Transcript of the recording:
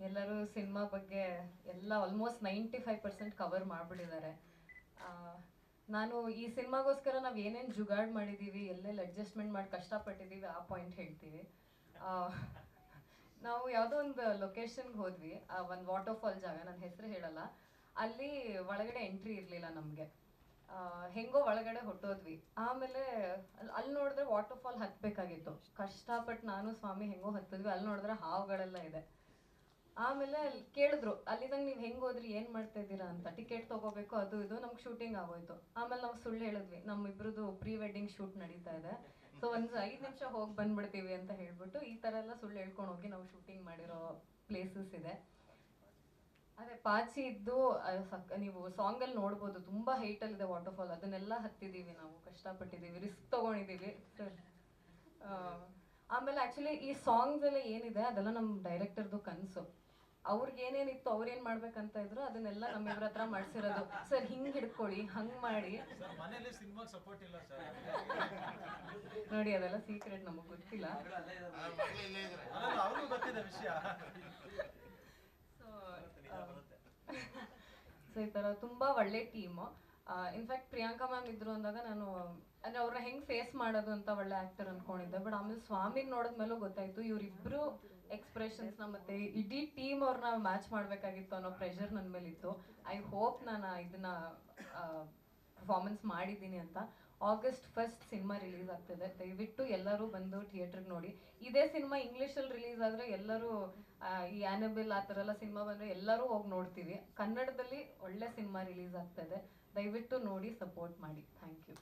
ಎಲ್ಲರೂ ಸಿನಿಮಾ ಬಗ್ಗೆ ಎಲ್ಲ almost ninety five percent cover ಮಾಡಿಬಿಟ್ಟಿದ್ದಾರೆ ನಾನು ಈ ಸಿನಿಮಾಗೋಸ್ಕರ ನಾವು ಏನೇನು ಜುಗಾಡ್ ಮಾಡಿದ್ದೀವಿ ಎಲ್ಲೆಲ್ಲಿ ಅಡ್ಜಸ್ಟ್ಮೆಂಟ್ ಮಾಡಿ ಕಷ್ಟಪಟ್ಟಿದ್ದೀವಿ ಆ ಪಾಯಿಂಟ್ ಹೇಳ್ತೀವಿ. ನಾವು ಯಾವುದೋ ಒಂದು ಲೊಕೇಶನ್ಗೆ ಹೋದ್ವಿ ಒಂದು ವಾಟರ್ ಫಾಲ್ ಜಾಗ ನನ್ನ ಹೆಸರು ಹೇಳಲ್ಲ. ಅಲ್ಲಿ ಒಳಗಡೆ ಎಂಟ್ರಿ ಇರಲಿಲ್ಲ ನಮಗೆ. ಹೆಂಗೋ ಒಳಗಡೆ ಹೊಟ್ಟೋದ್ವಿ. ಆಮೇಲೆ ಅಲ್ಲಿ ನೋಡಿದ್ರೆ ವಾಟರ್ ಫಾಲ್ ಹತ್ಬೇಕಾಗಿತ್ತು. ಕಷ್ಟಪಟ್ಟು ನಾನು, ಸ್ವಾಮಿ, ಹೆಂಗೋ ಹತ್ತಿದ್ವಿ. ಅಲ್ಲಿ ನೋಡಿದ್ರೆ ಹಾವುಗಳೆಲ್ಲ ಇದೆ. ಆಮೇಲೆ ಅಲ್ಲಿ ಕೇಳಿದ್ರು ಅಲ್ಲಿದಂಗೆ ನೀವು ಹೆಂಗೆ ಹೋದ್ರಿ, ಏನು ಮಾಡ್ತಾ ಇದ್ದೀರಾ ಅಂತ, ಟಿಕೆಟ್ ತಗೋಬೇಕು, ಅದು ಇದು, ನಮ್ಗೆ ಶೂಟಿಂಗ್ ಆಗೋಯ್ತು. ಆಮೇಲೆ ನಾವು ಸುಳ್ಳು ಹೇಳಿದ್ವಿ ನಮ್ಮಿಬ್ರದ್ದು ಪ್ರೀ ವೆಡ್ಡಿಂಗ್ ಶೂಟ್ ನಡೀತಾ ಇದೆ. ಸೊ ಒಂದು ಐದು ನಿಮಿಷ ಹೋಗಿ ಬಂದ್ಬಿಡ್ತೀವಿ ಅಂತ ಹೇಳ್ಬಿಟ್ಟು ಈ ಥರ ಎಲ್ಲ ಸುಳ್ಳು ಹೇಳ್ಕೊಂಡು ಹೋಗಿ ನಾವು ಶೂಟಿಂಗ್ ಮಾಡಿರೋ ಪ್ಲೇಸಸ್ ಇದೆ. ಅದೇ ಪಾಚಿ ಇದ್ದು ನೀವು ಸಾಂಗಲ್ಲಿ ನೋಡ್ಬೋದು, ತುಂಬ ಹೈಟಲ್ಲಿದೆ ಅಲ್ಲಿ ಇದೆ ವಾಟರ್ ಫಾಲ್ ಅದನ್ನೆಲ್ಲ ಹತ್ತಿದ್ದೀವಿ ನಾವು ಕಷ್ಟಪಟ್ಟಿದ್ದೀವಿ ರಿಸ್ಕ್ ತೊಗೊಂಡಿದ್ದೀವಿ ಆಮೇಲೆ ಆ್ಯಕ್ಚುಲಿ ಈ ಸಾಂಗ್ಸ್ ಎಲ್ಲ ಏನಿದೆ, ಅದೆಲ್ಲ ನಮ್ಮ ಡೈರೆಕ್ಟರ್ದು ಕನಸು. ಅವ್ರಿಗೆ ಏನೇನಿತ್ತು ಅವ್ರೇನ್ ಮಾಡ್ಬೇಕಂತ ಇದ್ರು ಅದನ್ನೆಲ್ಲ ನಮ್ಮಿಬ್ರ ಹತ್ರ ಮಾಡ್ಸಿರೋದು. ಸರ್ ಹಿಂಗ್ ಹಿಡ್ಕೊಳ್ಳಿ ಹಂಗ್ ಮಾಡಿ. ನೋಡಿ ಅದೆಲ್ಲ ಸೀಕ್ರೆಟ್ ನಮಗ್ ಗೊತ್ತಿಲ್ಲ. ಸೊ ಈ ತರ ತುಂಬಾ ಒಳ್ಳೆ ಟೀಮ್ ಇನ್ಫ್ಯಾಕ್ಟ್ ಪ್ರಿಯಾಂಕಾ ಮ್ಯಾಮ್ ಇದ್ರು ಅಂದಾಗ ನಾನು, ಅಂದ್ರೆ ಅವ್ರನ್ನ ಹೆಂಗ್ ಫೇಸ್ ಮಾಡೋದು ಅಂತ ಒಳ್ಳೆ ಆಕ್ಟರ್ ಅನ್ಕೊಂಡಿದ್ದೆ. ಬಟ್ ಆಮೇಲೆ ಸ್ವಾಮಿ ನೋಡಿದ್ಮೇಲೂ ಗೊತ್ತಾಯ್ತು, ಇವ್ರಿಬ್ರು ಎಕ್ಸ್ಪ್ರೆಷನ್ಸ್ನ ಮತ್ತೆ ಇಡೀ ಟೀಮ್ ಅವ್ರನ್ನ ಮ್ಯಾಚ್ ಮಾಡ್ಬೇಕಾಗಿತ್ತು ಅನ್ನೋ ಪ್ರೆಷರ್ ನನ್ನ ಮೇಲೆ ಇತ್ತು ಐ ಹೋಪ್ ನಾನು ಇದನ್ನ ಪರ್ಫಾರ್ಮೆನ್ಸ್ ಮಾಡಿದ್ದೀನಿ ಅಂತ. ಆಗಸ್ಟ್ ಫಸ್ಟ್ ಸಿನಿಮಾ ರಿಲೀಸ್ ಆಗ್ತಿದೆ. ದಯವಿಟ್ಟು ಎಲ್ಲರೂ ಬಂದು ಥಿಯೇಟ್ರಿಗೆ ನೋಡಿ. ಇದೇ ಸಿನಿಮಾ ಇಂಗ್ಲೀಷಲ್ಲಿ ರಿಲೀಸ್ ಆದರೆ ಎಲ್ಲರೂ ಈ ಆ್ಯನಬಿಲ್ ಆ ಥರ ಎಲ್ಲ ಸಿನಿಮಾ ಬಂದರೆ ಎಲ್ಲರೂ ಹೋಗಿ ನೋಡ್ತೀವಿ. ಕನ್ನಡದಲ್ಲಿ ಒಳ್ಳೆ ಸಿನಿಮಾ ರಿಲೀಸ್ ಆಗ್ತದೆ. ದಯವಿಟ್ಟು ನೋಡಿ ಸಪೋರ್ಟ್ ಮಾಡಿ. Thank you.